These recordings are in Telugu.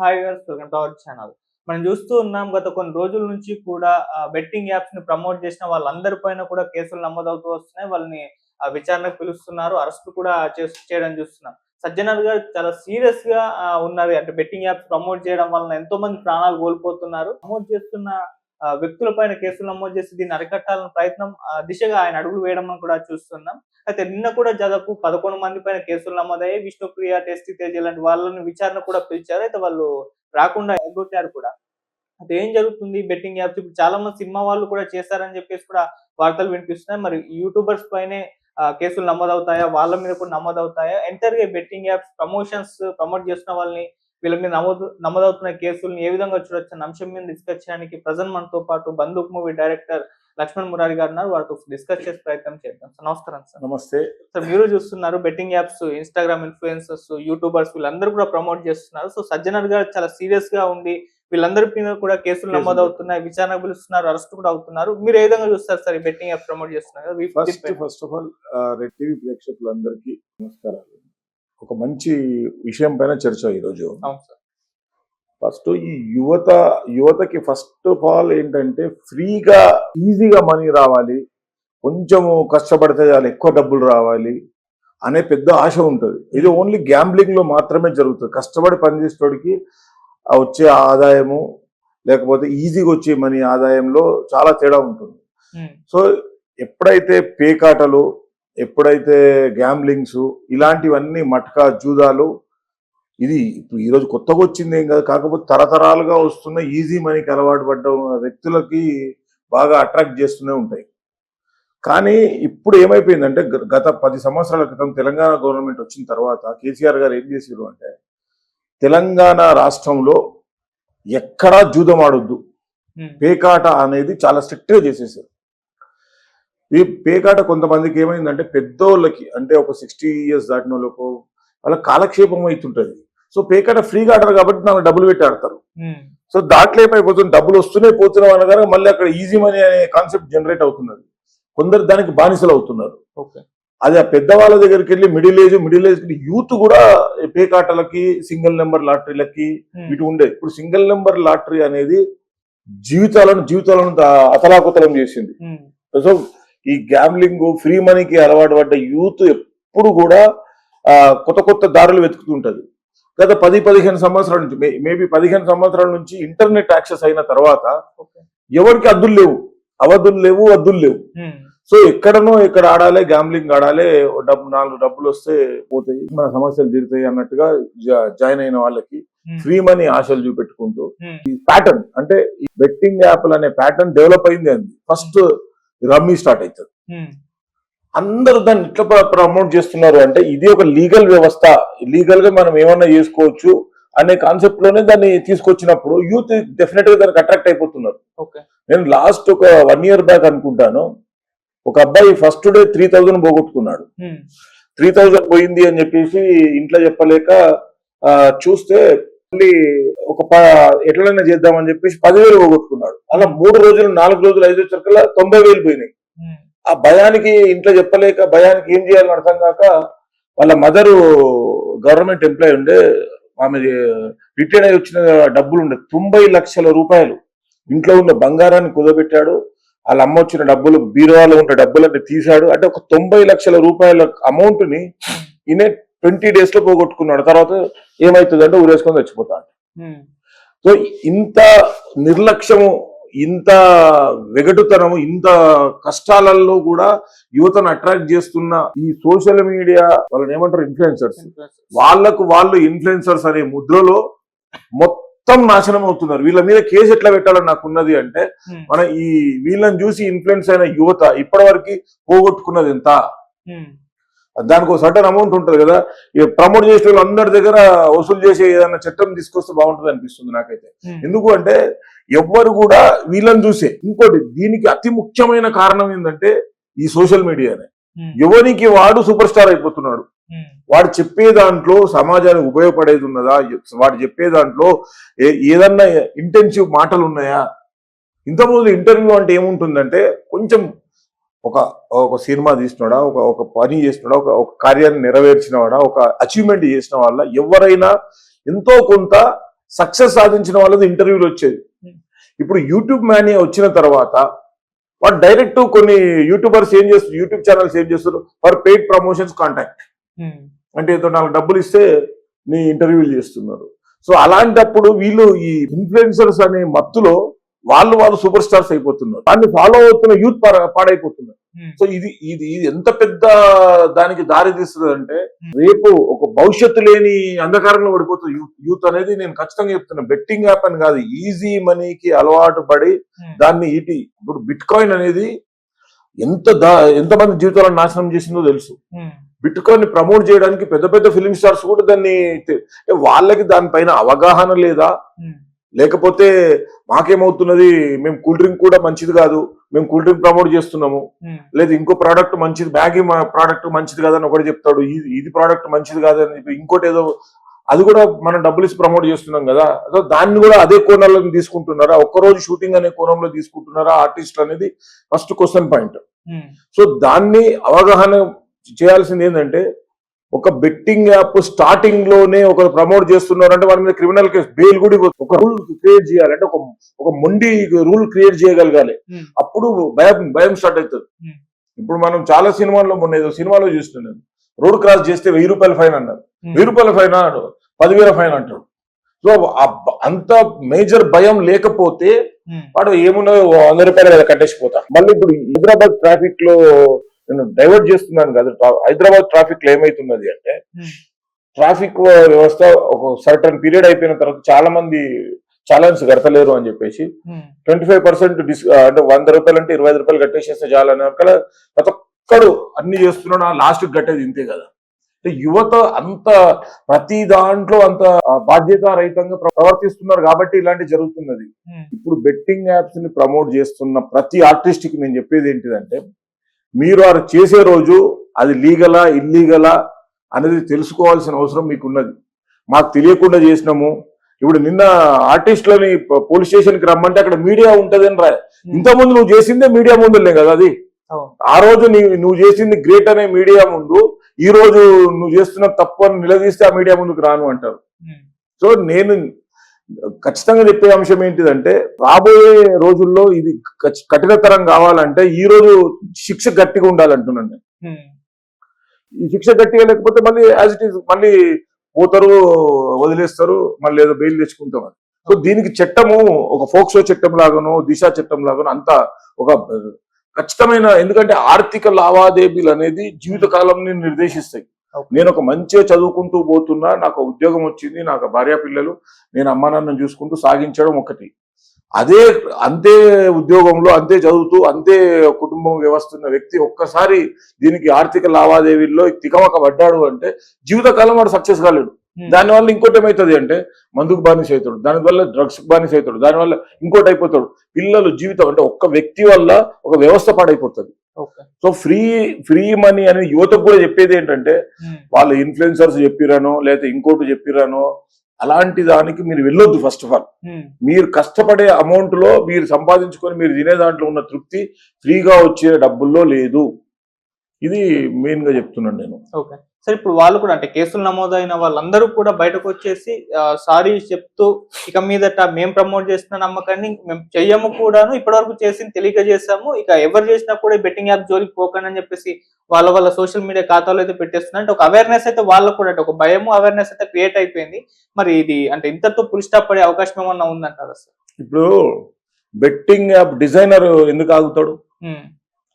హాయ్ గారు వెల్కమ్ టు అవర్ ఛానల్. మనం చూస్తూ ఉన్నాం గత కొన్ని రోజుల నుంచి కూడా బెట్టింగ్ యాప్స్ని ప్రమోట్ చేసిన వాళ్ళందరి పైన కూడా కేసులు నమోదవుతూ వస్తున్నాయి. వాళ్ళని విచారణకు పిలుస్తున్నారు. అరెస్ట్ కూడా చేస్- చేయడం చూస్తున్నాం. సజ్జనర్ గారు చాలా సీరియస్గా ఉన్నది అంటే బెట్టింగ్ యాప్స్ ప్రమోట్ చేయడం వలన ఎంతో మంది ప్రాణాలు కోల్పోతున్నారు. ప్రమోట్ చేస్తున్న వ్యక్తుల పైన కేసులు నమోదు చేసి దీన్ని అరికట్టాలని ప్రయత్నం ఆ, దిశగా ఆయన అడుగులు వేయడం కూడా చూస్తున్నాం. అయితే నిన్న కూడా దాదాపు పదకొండు మంది పైన కేసులు నమోదయ్యాయి. విష్ణుప్రియ టెస్టి తేజ ఇలాంటి వాళ్ళని విచారణ కూడా పిలిచారు. అయితే వాళ్ళు రాకుండా ఎగ్గొట్టారు కూడా. అయితే ఏం జరుగుతుంది? బెట్టింగ్ యాప్స్ ఇప్పుడు చాలా మంది సినిమా వాళ్ళు కూడా చేశారని చెప్పేసి కూడా వార్తలు వినిపిస్తున్నాయి. మరి యూట్యూబర్స్ పైనే కేసులు నమోదవుతాయా? వాళ్ళ మీద కూడా నమోదవుతాయా? ఎంటర్గా బెట్టింగ్ యాప్స్ ప్రమోషన్స్ ప్రమోట్ చేస్తున్న వాళ్ళని వీళ్ళ మీద నమోదు నమోదవుతున్న కేసులను ఏ విధంగా చూడొచ్చు అంశం మీద డిస్కస్ చేయడానికి ప్రజెంట్ మనతో పాటు బందూక్ మూవీ డైరెక్టర్ లక్ష్మణ్ మురారి గారు ఉన్నారు. వారితో డిస్కస్ చేసే ప్రయత్నం చేద్దాం. సార్ నమస్కారం సార్. నమస్తే. సో మీరు చూస్తున్నారు betting apps Instagram influencers YouTubers వీళ్ళందరూ కూడా ప్రమోట్ చేస్తున్నారు. సో సజ్జనర్ గారు చాలా సీరియస్గా ఉండి వీళ్ళందరి మీద కూడా కేసులు కేసులు. నమోదవుతున్నాయి. విచారణ పిలుస్తున్నారు అరెస్ట్ కూడా అవుతున్నారు. మీరు ఏ విధంగా చూస్తారు సార్ ఈ బెట్టింగ్ యాప్ ప్రమోట్ చేస్తున్నారు? First. First of all red TV ప్రేక్షకులందరికీ నమస్కారాలు. ఒక మంచి విషయం పైన చర్చ ఈరోజు. ఫస్ట్ ఈ యువత యువతకి ఫస్ట్ ఆఫ్ ఆల్ ఏంటంటే ఫ్రీగా ఈజీగా మనీ రావాలి. కొంచెము కష్టపడితే చాలు ఎక్కువ డబ్బులు రావాలి అనే పెద్ద ఆశ ఉంటుంది. ఇది ఓన్లీ గ్యాంబ్లింగ్లో మాత్రమే జరుగుతుంది. కష్టపడి పనిచేసేటోడికి వచ్చే ఆదాయము లేకపోతే ఈజీగా వచ్చే మనీ ఆదాయంలో చాలా తేడా ఉంటుంది. సో ఎప్పుడైతే పేకాటలు ఎప్పుడైతే గ్యాంబ్లింగ్స్ ఇలాంటివన్నీ మట్కా జూదాలు ఇది ఇప్పుడు ఈరోజు కొత్తగా వచ్చింది ఏం కాదు కాకపోతే తరతరాలుగా వస్తున్న ఈజీ మనీకి అలవాటు పడ్డ వ్యక్తులకి బాగా అట్రాక్ట్ చేస్తూనే ఉంటాయి. కానీ ఇప్పుడు ఏమైపోయిందంటే గత పది సంవత్సరాల క్రితం తెలంగాణ గవర్నమెంట్ వచ్చిన తర్వాత కేసీఆర్ గారు ఏం చేసారు అంటే తెలంగాణ రాష్ట్రంలో ఎక్కడా జూదం ఆడొద్దు పేకాట అనేది చాలా స్ట్రిక్ట్గా చేసేసారు. ఈ పేకాట కొంతమందికి ఏమైందంటే పెద్దోళ్ళకి అంటే ఒక సిక్స్టీ ఇయర్స్ దాటిన వాళ్ళకు వాళ్ళ కాలక్షేపం అవుతుంటది సో పేకాట ఫ్రీగా ఆడరు కాబట్టి నాకు డబ్బులు పెట్టి ఆడతారు. ఉమ్, సో దాంట్లో ఏమైపోతుంది డబ్బులు వస్తూనే పోతున్నాం అనగానే మళ్ళీ అక్కడ ఈజీ మనీ అనే కాన్సెప్ట్ జనరేట్ అవుతున్నది. కొందరు దానికి బానిసలు అవుతున్నారు. ఓకే అది ఆ పెద్దవాళ్ళ దగ్గరికి వెళ్ళి middle age middle age youth కూడా ఈ పేకాటలకి సింగిల్ నెంబర్ లాటరీలకి ఇటు ఉండే ఇప్పుడు సింగిల్ నెంబర్ లాటరీ అనేది జీవితాలను జీవితాలను అతలాకుతలం చేసింది. ఉమ్, సో ఈ గ్యామ్లింగ్ ఫ్రీ మనీకి అలవాటు పడ్డ యూత్ ఎప్పుడు కూడా కొత్త కొత్త దారులు వెతుకుతుంటది గత పది పదిహేను సంవత్సరాల నుంచి మేబీ పదిహేను సంవత్సరాల నుంచి ఇంటర్నెట్ యాక్సెస్ అయిన తర్వాత ఎవరికి అద్దులు లేవు. అవద్దులు లేవు అద్దులు లేవు. సో ఎక్కడనో ఎక్కడ ఆడాలి గ్యాంబ్లింగ్ ఆడాలి డబ్బు నాలుగు డబ్బులు వస్తే పోతాయి మన సమస్యలు తీరుతాయి అన్నట్టుగా జాయిన్ అయిన వాళ్ళకి ఫ్రీ మనీ ఆశలు చూపెట్టుకుంటూ ఈ ప్యాటర్న్ అంటే ఈ బెట్టింగ్ యాప్లు అనే ప్యాటర్న్ డెవలప్ అయింది అంది ఫస్ట్ రమ్మీ స్టార్ట్ అవుతుంది. అందరూ దాన్ని ఇట్లా ప్రమోట్ చేస్తున్నారు అంటే ఇది ఒక లీగల్ వ్యవస్థ. లీగల్గా మనం ఏమన్నా చేసుకోవచ్చు అనే కాన్సెప్ట్లోనే దాన్ని తీసుకొచ్చినప్పుడు యూత్ డెఫినెట్గా దానికి అట్రాక్ట్ అయిపోతున్నారు. నేను లాస్ట్ ఒక వన్ ఇయర్ బ్యాక్ అనుకుంటాను ఒక అబ్బాయి ఫస్ట్ డే త్రీ థౌజండ్ పోగొట్టుకున్నాడు. త్రీ థౌజండ్ పోయింది అని చెప్పేసి ఇంట్లో చెప్పలేక చూస్తే మళ్ళీ ఎట్లైనా చేద్దామని చెప్పేసి పదివేలు పోగొట్టుకున్నాడు. అలా మూడు రోజులు నాలుగు రోజులు ఐదు వచ్చేసరికల్లా తొంభై వేలు పోయినాయి. ఆ భయానికి ఇంట్లో చెప్పలేక భయానికి ఏం చేయాలని అర్థం కాక వాళ్ళ మదరు గవర్నమెంట్ ఎంప్లాయ్ ఉండే ఆమె రిటైర్ అయి వచ్చిన డబ్బులు ఉండే తొంభై లక్షల రూపాయలు ఇంట్లో ఉన్న బంగారాన్ని కుదబెట్టాడు. వాళ్ళ అమ్మ వచ్చిన డబ్బులు బీరువాలో ఉన్న డబ్బులన్నీ తీశాడు. అంటే ఒక తొంభై లక్షల రూపాయల అమౌంట్ని ఈయన ట్వంటీ డేస్లో పోగొట్టుకున్నాడు. తర్వాత ఏమైతుందంటే ఊరేసుకొని చచ్చిపోతాడు. సో ఇంత నిర్లక్ష్యము ఇంత వెగటుతనము ఇంత కష్టాలలో కూడా యువతను అట్రాక్ట్ చేస్తున్న ఈ సోషల్ మీడియా వాళ్ళని ఏమంటారు ఇన్ఫ్లుయెన్సర్స్. వాళ్ళకు వాళ్ళు ఇన్ఫ్లుయెన్సర్స్ అనే ముద్రలో మొత్తం నాశనం అవుతున్నారు. వీళ్ళ మీద కేసు ఎట్లా పెట్టాలని నాకు ఉన్నది అంటే ఉమ్, మన ఈ వీళ్ళని చూసి ఇన్ఫ్లుయెన్స్ అయిన యువత ఇప్పటివరకు పోగొట్టుకున్నది ఎంత? ఉమ్, దానికి ఒక సర్టన్ అమౌంట్ ఉంటుంది కదా. ఈ ప్రమోట్ చేసే వాళ్ళు అందరి దగ్గర వసూలు చేసే ఏదైనా చట్టం తీసుకొస్తే బాగుంటుంది అనిపిస్తుంది నాకైతే. ఎందుకు అంటే ఎవ్వరు కూడా వీళ్ళని చూసే. ఇంకోటి దీనికి అతి ముఖ్యమైన కారణం ఏంటంటే ఈ సోషల్ మీడియానే. ఎవరికి వాడు సూపర్ స్టార్ అయిపోతున్నాడు. వాడు చెప్పే దాంట్లో సమాజానికి ఉపయోగపడేది ఉన్నదా? వాడు చెప్పే దాంట్లో ఏ- ఏదన్నా ఇంటెన్సివ్ మాటలు ఉన్నాయా? ఇంతకుముందు ఇంటర్వ్యూ అంటే ఏముంటుందంటే కొంచెం ఒక ఒక సినిమా తీసినాడా ఒక ఒక పని చేసినాడా ఒక ఒక కార్యాన్ని నెరవేర్చినవాడా ఒక అచీవ్మెంట్ చేసిన వాళ్ళ ఎవరైనా ఎంతో కొంత సక్సెస్ సాధించిన వాళ్ళది ఇంటర్వ్యూలు వచ్చేది. Hmm. ఇప్పుడు యూట్యూబ్ మానియా వచ్చిన తర్వాత వాడు డైరెక్ట్ కొన్ని యూట్యూబర్స్ ఏం చేస్తారు యూట్యూబ్ ఛానల్స్ ఏం చేస్తారు ఫర్ పెయిడ్ ప్రమోషన్స్ కాంటాక్ట్ అంటే ఏదో నాలుగు డబ్బులు ఇస్తే నీ ఇంటర్వ్యూలు చేస్తున్నారు. సో అలాంటప్పుడు వీళ్ళు ఈ ఇన్ఫ్లుయెన్సర్స్ అనే మత్తులో వాళ్ళు వాళ్ళు సూపర్ స్టార్స్ అయిపోతున్నారు. దాన్ని ఫాలో అవుతున్న యూత్ పాడైపోతున్నారు. సో ఇది ఇది ఇది ఎంత పెద్ద దానికి దారి తీస్తుంది అంటే రేపు ఒక భవిష్యత్తు లేని అంధకారంలో పడిపోతుంది యూత్ అనేది నేను ఖచ్చితంగా చెప్తున్నా. బెట్టింగ్ యాప్ అని కాదు ఈజీ మనీకి అలవాటు పడి ఉమ్, దాన్ని ఇటు ఇప్పుడు బిట్ కాయిన్ అనేది ఎంత ఎంతమంది జీవితాలను నాశనం చేసిందో తెలుసు. బిట్ కాయిన్ని ప్రమోట్ చేయడానికి పెద్ద పెద్ద ఫిలిం స్టార్స్ కూడా దాన్ని వాళ్ళకి దానిపైన అవగాహన లేదా? లేకపోతే మాకేమవుతున్నది మేము కూల్ డ్రింక్ కూడా మంచిది కాదు మేము కూల్ డ్రింక్ ప్రమోట్ చేస్తున్నాము. లేదు ఇంకో ప్రోడక్ట్ మంచిది మ్యాగీ ప్రోడక్ట్ మంచిది కాదని ఒకటి చెప్తాడు ఇది ఇది ప్రోడక్ట్ మంచిది కాదని చెప్పి ఇంకోటి ఏదో అది కూడా మనం డబ్బులు ఇచ్చి ప్రమోట్ చేస్తున్నాం కదా. సో దాన్ని కూడా అదే కోణంలో తీసుకుంటున్నారా? ఒక్కరోజు షూటింగ్ అనే కోణంలో తీసుకుంటున్నారా ఆర్టిస్ట్ అనేది ఫస్ట్ క్వశ్చన్ పాయింట్. సో దాన్ని అవగాహన చేయాల్సింది ఏంటంటే ఒక బెట్టింగ్ యాప్ స్టార్టింగ్లోనే ఒక ప్రమోట్ చేస్తున్నారంటే వాళ్ళ మీద క్రిమినల్ కేసు బెయిల్ కూడా. ఒక రూల్ క్రియేట్ చేయాలి అంటే ఒక ఒక మొండి రూల్ క్రియేట్ చేయగలగాలి. ఉమ్, అప్పుడు భయం భయం స్టార్ట్ అవుతుంది. Hmm. ఇప్పుడు మనం చాలా సినిమాల్లో మొన్న ఏదో సినిమాలో చూస్తున్నాం. రోడ్ క్రాస్ చేస్తే వెయ్యి రూపాయల ఫైన్ అన్నారు. ఉమ్, వెయ్యి రూపాయల ఫైన్ అన్నాడు. పదివేల ఫైన్ అంటాడు. సో అంత మేజర్ భయం లేకపోతే వాడు ఏమున్నదో ఓ వంద రూపాయలు కదా కట్టేసిపోతా మళ్ళీ ఇప్పుడు హైదరాబాద్ ట్రాఫిక్లో నేను డైవర్ట్ చేస్తున్నాను కదా హైదరాబాద్ ట్రాఫిక్లో ఏమైతున్నది అంటే ట్రాఫిక్ వ్యవస్థ ఒక సర్టన్ పీరియడ్ అయిపోయిన తర్వాత చాలా మంది ఛాలెంజ్ కడతలేరు అని చెప్పేసి ట్వంటీ ఫైవ్ పర్సెంట్ డిస్ అంటే వంద రూపాయలు అంటే ఇరవై ఐదు రూపాయలు కట్టేసేస్తే చాలు అని అక్కడ ప్రతి ఒక్కడు అన్ని చేస్తున్నాడు లాస్ట్ కట్టేది ఇంతే కదా. యువత అంత ప్రతి దాంట్లో అంత ఆ, బాధ్యతారహితంగా ప్ర- ప్రవర్తిస్తున్నారు కాబట్టి ఇలాంటి జరుగుతున్నది. ఉమ్, ఇప్పుడు బెట్టింగ్ యాప్స్ని ప్రమోట్ చేస్తున్న ప్రతి ఆర్టిస్ట్కి నేను చెప్పేది ఏంటిదంటే మీరు అది చేసే రోజు అది లీగలా ఇల్లీగలా అనేది తెలుసుకోవాల్సిన అవసరం మీకున్నది. మాకు తెలియకుండా చేసినాము. ఇప్పుడు నిన్న ఆర్టిస్టులని పోలీస్ స్టేషన్కి రమ్మంటే అక్కడ మీడియా ఉంటదని రా ఇంతకుముందు నువ్వు చేసిందే మీడియా ముందులే కదా అది? ఆ రోజు నీ నువ్వు చేసింది గ్రేట్ అనే మీడియా ముందు ఈ రోజు నువ్వు చేస్తున్న తప్పు అని నిలదీస్తే ఆ మీడియా ముందుకు రాను అంటారు. సో నేను ఖచ్చితంగా చెప్పే అంశం ఏంటిదంటే రాబోయే రోజుల్లో ఇది కఠినతరం కావాలంటే ఈ రోజు శిక్ష గట్టిగా ఉండాలంటున్నాను నేను. ఈ శిక్ష గట్టిగా లేకపోతే మళ్ళీ యాజ్ ఇట్ ఈస్ మళ్ళీ పోతారు వదిలేస్తారు మళ్ళీ ఏదో బెయిల్ తెచ్చుకుంటాం. సో దీనికి చట్టము ఒక ఫోక్సో చట్టం లాగానో దిశ చట్టం లాగానో అంత ఒక ఖచ్చితమైన ఎందుకంటే ఆర్థిక లావాదేవీలు అనేది జీవితకాలం నిర్దేశిస్తాయి. నేను ఒక మంచిగా చదువుకుంటూ పోతున్నా నాకు ఉద్యోగం వచ్చింది నాకు భార్య పిల్లలు నేను అమ్మా నాన్నను చూసుకుంటూ సాగించడం ఒకటి. అదే అంతే ఉద్యోగంలో అంతే చదువుతూ అంతే కుటుంబం వ్యవస్థన్న వ్యక్తి ఒక్కసారి దీనికి ఆర్థిక లావాదేవీల్లో తికమక పడ్డాడు అంటే జీవితకాలం వాడు సక్సెస్ కాలేడు. దానివల్ల ఇంకోటి ఏమవుతుంది అంటే మందుకు బానిస అవుతాడు దానివల్ల డ్రగ్స్ బానిస అవుతాడు దానివల్ల ఇంకోటి అయిపోతాడు. పిల్లలు జీవితం అంటే ఒక్క వ్యక్తి వల్ల ఒక వ్యవస్థ పాడైపోతుంది. సో ఫ్రీ ఫ్రీ మనీ అని యువతకు కూడా చెప్పేది ఏంటంటే ఉమ్, వాళ్ళు ఇన్ఫ్లుయెన్సర్స్ చెప్పిరానో లేకపోతే ఇంకోటి చెప్పిరానో అలాంటి దానికి మీరు వెళ్ళొద్దు ఫస్ట్ ఆఫ్ ఆల్ మీరు కష్టపడే అమౌంట్లో మీరు సంపాదించుకొని మీరు తినే దాంట్లో ఉన్న తృప్తి ఫ్రీగా వచ్చే డబ్బుల్లో లేదు. ఇది మెయిన్గా చెప్తున్నాను నేను. ఓకే సరే ఇప్పుడు వాళ్ళు కూడా అంటే కేసులు నమోదైన వాళ్ళందరూ కూడా బయటకు వచ్చేసి సారీ చెప్తూ ఇక మీదట మేము ప్రమోట్ చేస్తున్న నమ్మకాన్ని మేము చెయ్యము కూడాను ఇప్పటివరకు చేసింది తెలియక చేసాము ఇక ఎవరు చేసినా కూడా బెట్టింగ్ యాప్ జోలికి పోకండి అని చెప్పేసి వాళ్ళ వాళ్ళ సోషల్ మీడియా ఖాతాలో అయితే పెట్టేస్తున్నారు. అంటే ఒక అవేర్నెస్ అయితే వాళ్ళకు కూడా అంటే ఒక భయము అవేర్నెస్ అయితే క్రియేట్ అయిపోయింది. మరి ఇది అంటే ఇంతతో పుల్ స్టాప్ పడే అవకాశం ఏమన్నా ఉందంటారు అసలు ఇప్పుడు బెట్టింగ్ యాప్ డిజైనర్ ఎందుకు ఆగుతాడు?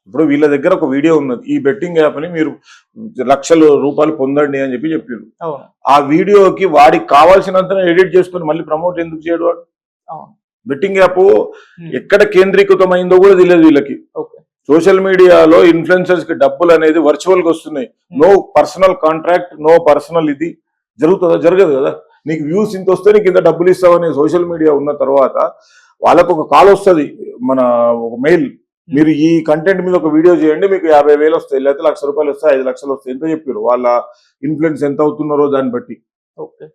ఇప్పుడు వీళ్ళ దగ్గర ఒక వీడియో ఉన్నది. ఈ బెట్టింగ్ యాప్ని మీరు లక్షల రూపాయలు పొందండి అని చెప్పి చెప్పారు ఆ వీడియోకి వాడికి కావాల్సినంత ఎడిట్ చేసుకొని మళ్ళీ ప్రమోట్ ఎందుకు చేయడు వాడు? బెట్టింగ్ యాప్ ఉమ్, ఎక్కడ కేంద్రీకృతమైందో కూడా తెలియదు వీళ్ళకి. సోషల్ మీడియాలో ఇన్ఫ్లుయెన్సర్స్కి డబ్బులు అనేది వర్చువల్గా వస్తున్నాయి. No personal contract no personal ఇది. జరుగుతుందా? జరగదు కదా. నీకు వ్యూస్ ఇంత వస్తే నీకు ఇంత డబ్బులు ఇస్తావని సోషల్ మీడియా ఉన్న తర్వాత వాళ్ళకు ఒక కాల్ వస్తుంది మన ఒక మెయిల్ మీరు ఈ కంటెంట్ మీద ఒక వీడియో చేయండి మీకు యాభై వేలు వస్తాయి లేకపోతే లక్ష రూపాయలు వస్తాయి ఐదు లక్షలు వస్తాయి ఎంత చెప్పారు? వాళ్ళ ఇన్ఫ్లుయెన్స్ ఎంత అవుతున్నారో దాన్ని బట్టి. ఓకే.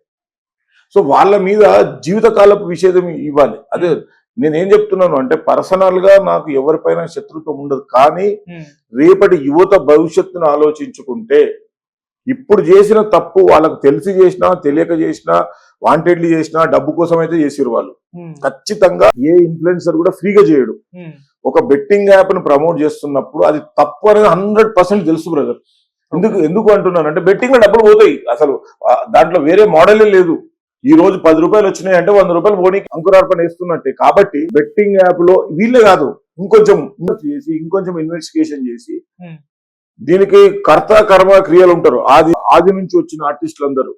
సో వాళ్ళ మీద జీవితకాలపు విషేదం ఇవ్వాలి. అదే నేనేం చెప్తున్నాను అంటే పర్సనల్గా నాకు ఎవరిపైన శత్రుత్వం ఉండదు. కానీ రేపటి యువత భవిష్యత్తును ఆలోచించుకుంటే ఇప్పుడు చేసిన తప్పు వాళ్ళకు తెలిసి చేసినా తెలియక చేసినా వాంటెడ్లీ చేసినా డబ్బు కోసం అయితే చేసిరు వాళ్ళు ఖచ్చితంగా ఏ ఇన్ఫ్లుయెన్సర్ కూడా ఫ్రీగా చేయడు. ఒక బెట్టింగ్ యాప్ని ప్రమోట్ చేస్తున్నప్పుడు అది తప్పు అనేది హండ్రెడ్ పర్సెంట్ తెలుసు బ్రదర్ ఎందుకు ఎందుకు అంటున్నాను అంటే బెట్టింగ్లో డబ్బులు పోతాయి. అసలు దాంట్లో వేరే మోడలే లేదు. ఈ రోజు పది రూపాయలు వచ్చినాయి అంటే వంద రూపాయలు పోనీ అంకురార్పణ వేస్తున్నట్టే. కాబట్టి బెట్టింగ్ యాప్లో వీళ్ళే కాదు ఇంకొంచెం చేసి ఇంకొంచెం ఇన్వెస్టిగేషన్ చేసి. దీనికి కర్త కర్మ క్రియలు ఉంటారు. ఆది ఆది నుంచి వచ్చిన ఆర్టిస్టులు అందరూ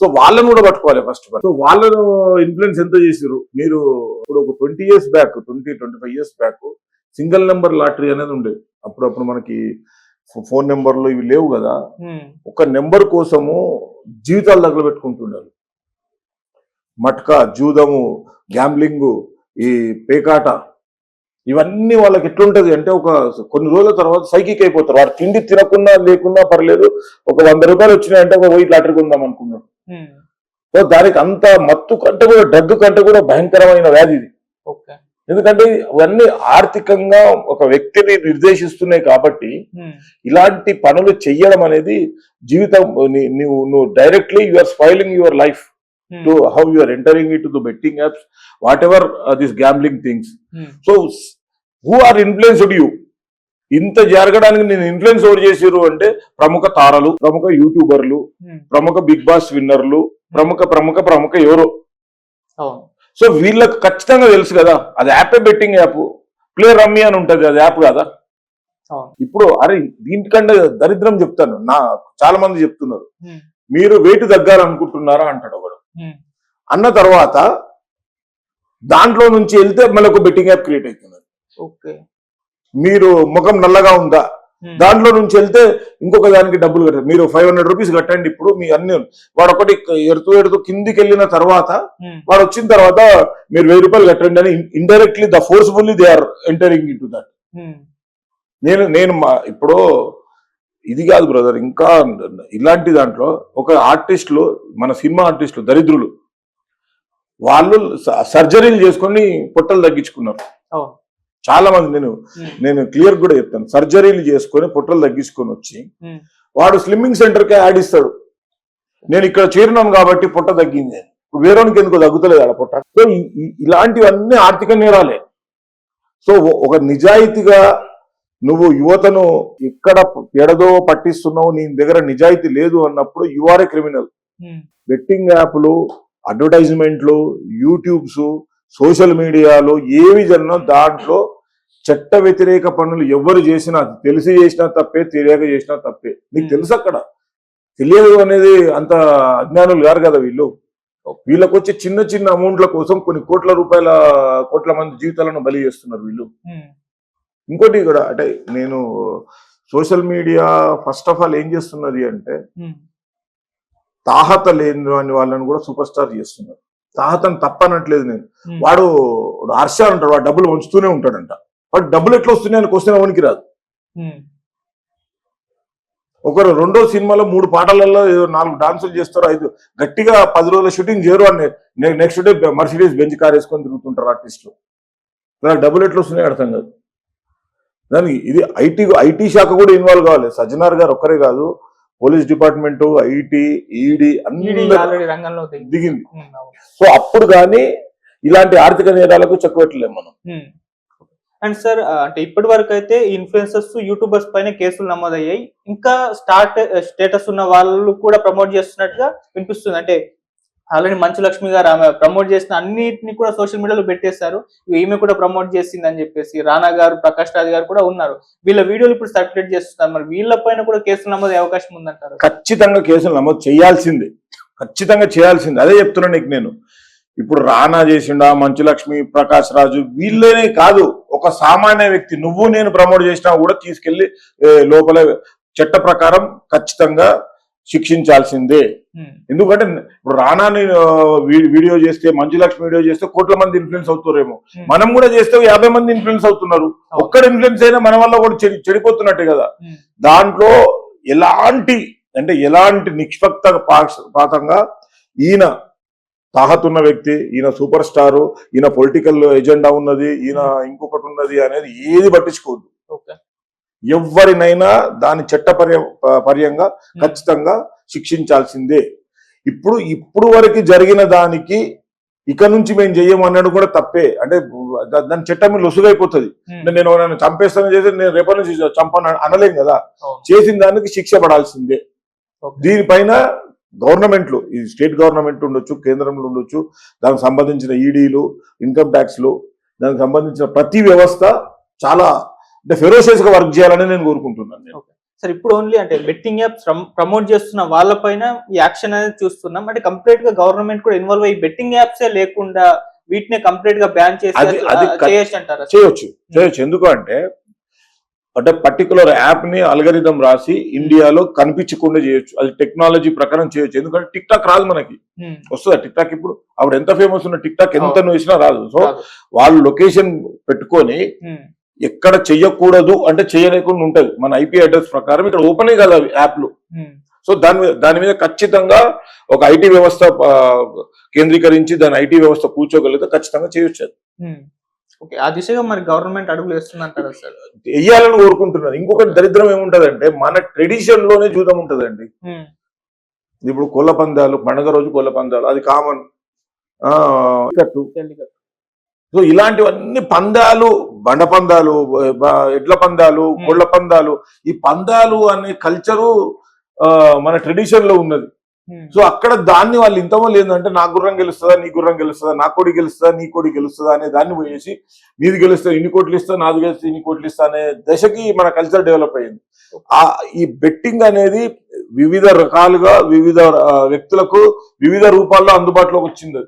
సో వాళ్ళని కూడా పట్టుకోవాలి ఫస్ట్ సో వాళ్ళను ఇన్ఫ్లుయెన్స్ ఎంత చేసారు మీరు ఇప్పుడు ఒక twenty years back twenty twenty five years back single number lottery అనేది ఉండేది అప్పుడప్పుడు మనకి ఫోన్ నెంబర్లు ఇవి లేవు కదా. ఒక నెంబర్ కోసము జీవితాలు దగ్గర పెట్టుకుంటున్నారు మట్కా జూదము గ్యాంబ్లింగ్ ఈ పేకాట ఇవన్నీ వాళ్ళకి ఎట్లుంటది అంటే ఒక కొన్ని రోజుల తర్వాత సైకిక్ అయిపోతారు. వాడు తిండి తినకుండా లేకున్నా పర్లేదు ఒక వంద రూపాయలు వచ్చినాయంటే ఒక వెయ్యి లాటరీ కొందాం అనుకున్నారు ఉమ్, సో దానికి అంత మత్తు కంటే కూడా డ్రగ్ కంటే కూడా భయంకరమైన వ్యాధి ఇది. ఓకే. ఎందుకంటే అవన్నీ ఆర్థికంగా ఒక వ్యక్తిని నిర్దేశిస్తున్నాయి కాబట్టి ఉమ్, ఇలాంటి పనులు చెయ్యడం అనేది జీవితం నువ్వు నువ్వు directly you are spoiling your life to how you are entering it to the betting apps whatever this gambling things so who are influenced you ఇంత జరగడానికి నేను ఇన్ఫ్లుయెన్స్ ఎవరు చేసిరు అంటే ప్రముఖ తారలు ప్రముఖ యూట్యూబర్లు ఉమ్, ప్రముఖ బిగ్ బాస్ విన్నర్లు ప్రముఖ ప్రముఖ ప్రముఖ ఎవరో? సో వీళ్ళకి ఖచ్చితంగా తెలుసు కదా అది యాపే బెట్టింగ్ యాప్? ప్లే రమ్మీ అని ఉంటది అది యాప్ కదా? ఇప్పుడు అరే దీనికంటే దరిద్రం చెప్తాను నా చాలా మంది చెప్తున్నారు మీరు వెయిట్ తగ్గాలనుకుంటున్నారా అంటాడు ఒకడు. అన్న తర్వాత దాంట్లో నుంచి వెళ్తే మళ్ళీ ఒక బెట్టింగ్ యాప్ క్రియేట్ అవుతుంది. ఓకే. మీరు ముఖం నల్లగా ఉందా? దాంట్లో నుంచి వెళ్తే ఇంకొక దానికి డబ్బులు కట్టారు. మీరు ఫైవ్ హండ్రెడ్ రూపీస్ కట్టండి ఇప్పుడు మీ అన్ని వాడు ఒకటి ఎడుతూ ఎడుతూ కిందికి వెళ్ళిన తర్వాత ఉమ్, వాడు వచ్చిన తర్వాత మీరు వెయ్యి రూపాయలు కట్టండి అని indirectly the forcefully they are entering into that um, నేను నేను ఇప్పుడు ఇది కాదు బ్రదర్ ఇంకా ఇలాంటి దాంట్లో ఒక ఆర్టిస్టులు మన సినిమా ఆర్టిస్టులు దరిద్రులు వాళ్ళు సర్జరీలు చేసుకొని పొట్టలు తగ్గించుకున్నారు. చాలా మంది నేను నేను క్లియర్ కూడా చెప్తాను. సర్జరీలు చేసుకొని పొట్టలు తగ్గించుకొని వచ్చి వాడు స్లిమ్మింగ్ సెంటర్కి యాడ్ ఇస్తాడు. నేను ఇక్కడ చేరినాను కాబట్టి పొట్ట తగ్గింది. వేరేవానికి ఎందుకు తగ్గుతలేదు ఆడ పొట్ట. సో ఇలాంటివన్నీ ఆర్థిక నేరాలే. సో ఒక నిజాయితీగా నువ్వు యువతను ఎక్కడ ఎడదో పట్టిస్తున్నావు నీ దగ్గర నిజాయితీ లేదు అన్నప్పుడు you are a criminal betting యాప్లు అడ్వర్టైజ్మెంట్లు యూట్యూబ్స్ సోషల్ మీడియాలో ఏవి జరిగినా దాంట్లో చట్ట వ్యతిరేక పనులు ఎవరు చేసినా అది తెలిసి చేసినా తప్పే తెలియక చేసినా తప్పే. నీకు. తెలుసు అక్కడ. తెలియదు అనేది అంత అజ్ఞానులు గారు కదా వీళ్ళు. వీళ్ళకి వచ్చే చిన్న చిన్న అమౌంట్ల కోసం కొన్ని కోట్ల రూపాయల కోట్ల మంది జీవితాలను బలి చేస్తున్నారు వీళ్ళు. ఇంకోటి కూడా అంటే నేను social media first of all ఏం చేస్తున్నది అంటే తాహత లేని వాళ్ళని కూడా సూపర్ స్టార్ చేస్తున్నారు. తాహతను తప్పనట్లేదు నేను. వాడు హర్ష అంటాడు వాడు డబ్బులు వంచుతూనే ఉంటాడంట. వాడు డబ్బులు ఎట్లా వస్తున్నాయని క్వశ్చన్ అవనికి రాదు. ఒకరు రెండో సినిమాలో మూడు పాటలలో ఏదో నాలుగు డాన్సులు చేస్తారు ఐదు గట్టిగా పది రోజుల షూటింగ్ చేయరు అని next day Mercedes Benz car వేసుకొని తిరుగుతుంటారు ఆర్టిస్టులు. వాళ్ళకి డబ్బులు ఎట్లా వస్తున్నాయి అర్థం కాదు. దానికి ఇది ఐటీ ఐటీ శాఖ కూడా ఇన్వాల్వ్ కావాలి. సజ్జనార్ గారు ఒక్కరే కాదు పోలీస్ డిపార్ట్మెంట్ ఐటీ ఈడీ అన్ని దిగింది. సో అప్పుడు కానీ ఇలాంటి ఆర్థిక నేరాలకు చెక్కుపెట్టలేము మనం. అండ్ సార్ అంటే ఇప్పటి వరకు అయితే ఇన్ఫ్లుయెన్సర్స్ యూట్యూబర్స్ పైన కేసులు నమోదయ్యాయి. ఇంకా స్టార్ట్ స్టేటస్ ఉన్న వాళ్ళు కూడా ప్రమోట్ చేస్తున్నట్టుగా వినిపిస్తుంది. అంటే ఆల్రెడీ మంచు లక్ష్మి గారు ఆమె ప్రమోట్ చేసిన అన్నిటిని కూడా సోషల్ మీడియాలో పెట్టేశారు. ఈమె కూడా ప్రమోట్ చేసింది అని చెప్పేసి రానా గారు ప్రకాష్ రాజ్ గారు కూడా ఉన్నారు. వీళ్ళ వీడియోలు ఇప్పుడు సర్క్యులేట్ చేస్తున్నారు. మరి వీళ్ళ పైన కూడా కేసులు నమోదు అవకాశం ఉందంటారు? ఖచ్చితంగా కేసులు నమోదు చేయాల్సిందే. ఖచ్చితంగా చేయాల్సిందే. అదే చెప్తున్నా నీకు నేను. ఇప్పుడు రానా చేసిండా మంచు లక్ష్మి ప్రకాష్ రాజు వీళ్ళనే కాదు. ఒక సామాన్య వ్యక్తి నువ్వు నేను ప్రమోట్ చేసినా కూడా తీసుకెళ్ళి లోపల చట్ట ప్రకారం ఖచ్చితంగా శిక్షించాల్సిందే. ఉమ్, ఎందుకంటే ఇప్పుడు రానాని వీడియో చేస్తే మంచు లక్ష్మి వీడియో చేస్తే కోట్ల మంది ఇన్ఫ్లుయెన్స్ అవుతారేమో. ఉమ్, మనం కూడా చేస్తే యాభై మంది ఇన్ఫ్లుయెన్స్ అవుతున్నారు. ఒక్కడ ఇన్ఫ్లుయెన్స్ అయినా మన వల్ల కూడా చెడి చెడిపోతున్నట్టే కదా. ఉమ్, దాంట్లో ఎలాంటి అంటే ఎలాంటి నిష్పక్ష పాతంగా ఈయన తాహతున్న వ్యక్తి ఈయన సూపర్ స్టారు ఈయన పొలిటికల్ ఎజెండా ఉన్నది ఈయన ఇంకొకటి ఉన్నది అనేది ఏది పట్టించుకోవద్దు. ఎవరినైనా దాని చట్ట పర్య పర్యంగా ఖచ్చితంగా శిక్షించాల్సిందే. ఇప్పుడు ఇప్పుడు వరకు జరిగిన దానికి ఇక నుంచి మేము చెయ్యము అన్నాడు కూడా తప్పే. అంటే దాని చట్టం లొసుగైపోతుంది. నేను నన్ను చంపేస్తాను చేసి నేను రేపటి నుంచి చంపను అనలేం కదా. చేసిన దానికి శిక్ష పడాల్సిందే. దీనిపైన గవర్నమెంట్లు ఈ స్టేట్ గవర్నమెంట్ ఉండొచ్చు కేంద్రంలో ఉండొచ్చు దానికి సంబంధించిన ఈడీలు ఇన్కమ్ ట్యాక్స్లు దానికి సంబంధించిన ప్రతి వ్యవస్థ చాలా అంటే ఫెరోషియస్గా వర్క్ చేయాలని నేను కోరుకుంటున్నాను నేను. సార్ ఇప్పుడు ఓన్లీ అంటే బెట్టింగ్ యాప్స్ ప్రమోట్ చేస్తున్న వాళ్ళపైన ఈ యాక్షన్ అనేది చూస్తున్నాం. అంటే కంప్లీట్గా గవర్నమెంట్ కూడా ఇన్వాల్వ్ అయ్యి బెట్టింగ్ యాప్స్ వీటినే వీటిని కంప్లీట్గా బ్యాన్ చేసి కట్- చేయొచ్చు అంటారా? చేయొచ్చు చేయొచ్చు. ఎందుకు అంటే అంటే పర్టికులర్ యాప్ని అల్గరిథం రాసి ఇండియాలో కనిపించకుండా చేయొచ్చు. అది టెక్నాలజీ ప్రకారం చేయొచ్చు. ఎందుకంటే టిక్ టాక్ రాదు మనకి. ఉమ్, వస్తుందా టిక్ టాక్ ఇప్పుడు? ఆవిడ ఎంత ఫేమస్ ఉన్న టిక్ టాక్ ఎంత ఇచ్చినా రాదు. సో. వాళ్ళు లొకేషన్ పెట్టుకొని ఉమ్, ఎక్కడ చెయ్యకూడదు అంటే చేయలేకుండా ఉంటది. మన ఐపీ అడ్రస్ ప్రకారం ఇక్కడ ఓపెన్ కదా యాప్లు. ఉమ్, సో దాని దాని మీద ఖచ్చితంగా ఒక ఐటీ వ్యవస్థ కేంద్రీకరించి దాని ఐటీ వ్యవస్థ కూర్చోగలిగితే ఖచ్చితంగా చేయొచ్చు. ఓకే ఆ దిశగా మరి గవర్నమెంట్ అడుగులు వేస్తుంది అంటారా సార్? వెయ్యాలని కోరుకుంటున్నాను ఇంకొకటి దరిద్రం ఏముంటదంటే మన ట్రెడిషన్లోనే జూదం ఉంటదండి. ఉమ్, ఇప్పుడు కోళ్ళ పందాలు పండగ రోజు కోళ్ళ పందాలు అది కామన్. సో ఇలాంటివన్నీ పందాలు బండ పందాలు ఎడ్ల పందాలు. కోళ్ళ పందాలు ఈ పందాలు అనే కల్చరు మన ట్రెడిషన్లో ఉన్నది సో అక్కడ దాన్ని వాళ్ళు ఇంతమంది ఏంటంటే నా గుర్రం గెలుస్తుందా నీ గుర్రం గెలుస్తుందా నా కోడి గెలుస్తుందా నీ కోడి గెలుస్తుందా అనే దాన్ని పోయేసి నీది గెలుస్తా ఇన్ని కోట్లు ఇస్తా నాది గెలిస్తే ఇన్ని కోట్లు ఇస్తా అనే దశకి మన కల్చర్ డెవలప్ అయింది ఆ ఈ బెట్టింగ్ అనేది వివిధ రకాలుగా వివిధ వ్యక్తులకు వివిధ రూపాల్లో అందుబాటులోకి వచ్చింది.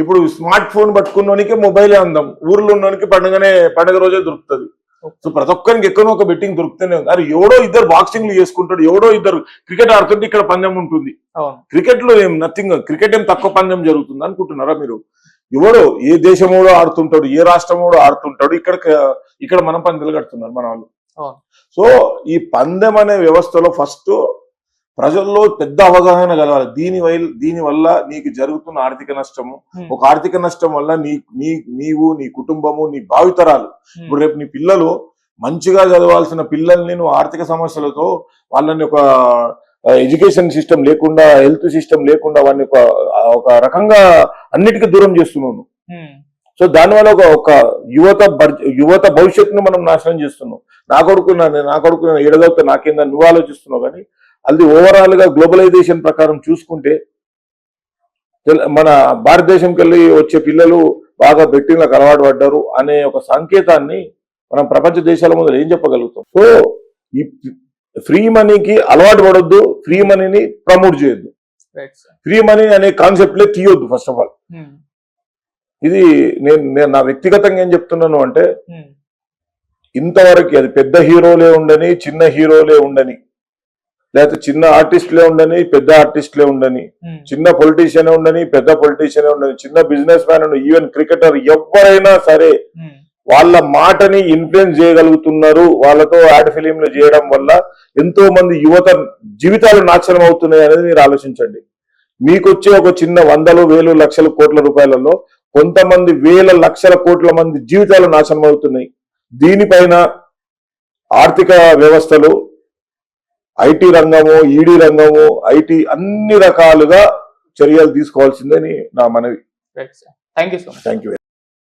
ఇప్పుడు స్మార్ట్ ఫోన్ పట్టుకున్నోనికి మొబైలే అందం. ఊర్లో ఉన్నోనికి పండుగనే పండుగ రోజే దొరుకుతుంది. సో ప్రతి ఒక్కరికి ఎక్కడో ఒక బెట్టింగ్ దొరుకుతూనే ఉంది. అరే ఎవడో ఇద్దరు బాక్సింగ్లు చేసుకుంటాడు ఎవడో ఇద్దరు క్రికెట్ ఆడుతుంటే ఇక్కడ పందెం ఉంటుంది. క్రికెట్లో ఏం నథింగ్ క్రికెట్ ఏం తక్కువ పందెం జరుగుతుంది అనుకుంటున్నారా మీరు? ఎవడో ఏ దేశమోడో ఆడుతుంటాడు ఏ రాష్ట్రమోడో ఆడుతుంటాడు ఇక్కడ ఇక్కడ మనం పందెలు కడుతున్నారు మన వాళ్ళు. సో ఈ పందెం అనే వ్యవస్థలో ఫస్ట్ ప్రజల్లో పెద్ద అవగాహన కలగాలి. దీని వల్ల దీని వల్ల నీకు జరుగుతున్న ఆర్థిక నష్టము ఒక ఆర్థిక నష్టం వల్ల నీ నీ నీవు నీ కుటుంబము నీ భావితరాలు. ఇప్పుడు రేపు నీ పిల్లలు మంచిగా చదవాల్సిన పిల్లల్ని నువ్వు ఆర్థిక సమస్యలతో వాళ్ళని ఒక ఎడ్యుకేషన్ సిస్టమ్ లేకుండా హెల్త్ సిస్టమ్ లేకుండా వాడిని ఒక ఒక రకంగా అన్నిటికీ దూరం. ఉమ్, సో దానివల్ల ఒక ఒక యువత యువత భవిష్యత్తును మనం నాశనం చేస్తున్నాం. నా కొడుకు నా- కొడుకు ఎడదవుతా నాకేందని నువ్వు ఆలోచిస్తున్నావు కానీ అది ఓవరాల్గా గ్లోబలైజేషన్ ప్రకారం చూసుకుంటే మన భారతదేశంకి వెళ్ళి వచ్చే పిల్లలు బాగా బెట్టింగ్లకు అలవాటు పడ్డారు అనే ఒక సంకేతాన్ని మనం ప్రపంచ దేశాల ముందు ఏం చెప్పగలుగుతాం? సో ఈ ఫ్రీ మనీకి అలవాటు పడొద్దు ఫ్రీ మనీని ప్రమోట్ చేయొద్దు. ఫ్రీ మనీ అనే కాన్సెప్ట్లే తీయొద్దు ఫస్ట్ ఆఫ్ ఆల్. ఉమ్, ఇది నేను నేను నా వ్యక్తిగతంగా ఏం చెప్తున్నాను అంటే ఉమ్, ఇంతవరకు అది పెద్ద హీరోలే ఉండని చిన్న హీరోలే ఉండని లేకపోతే చిన్న ఆర్టిస్ట్లే ఉండని పెద్ద ఆర్టిస్ట్లే ఉండని చిన్న పొలిటీషియన్ ఉండని పెద్ద పొలిటీషియన్ ఉండని చిన్న బిజినెస్ మ్యాన్ ఉండని ఈవెన్ క్రికెటర్ ఎవరైనా సరే వాళ్ళ మాటని ఇన్ఫ్లుయెన్స్ చేయగలుగుతున్నారు. వాళ్ళతో యాడ్ ఫిలింలు చేయడం వల్ల ఎంతో మంది యువత జీవితాలు నాశనం అవుతున్నాయి అనేది మీరు ఆలోచించండి. మీకు వచ్చే ఒక చిన్న వందలు వేలు లక్షల కోట్ల రూపాయలలో కొంతమంది వేల లక్షల కోట్ల మంది జీవితాలు నాశనం అవుతున్నాయి. దీనిపైన ఆర్థిక వ్యవస్థలు ఐటీ రంగము ఈడీ రంగము ఐటీ అన్ని రకాలుగా చర్యలు తీసుకోవాల్సిందని నా మనవి. Sir thank you so much thank you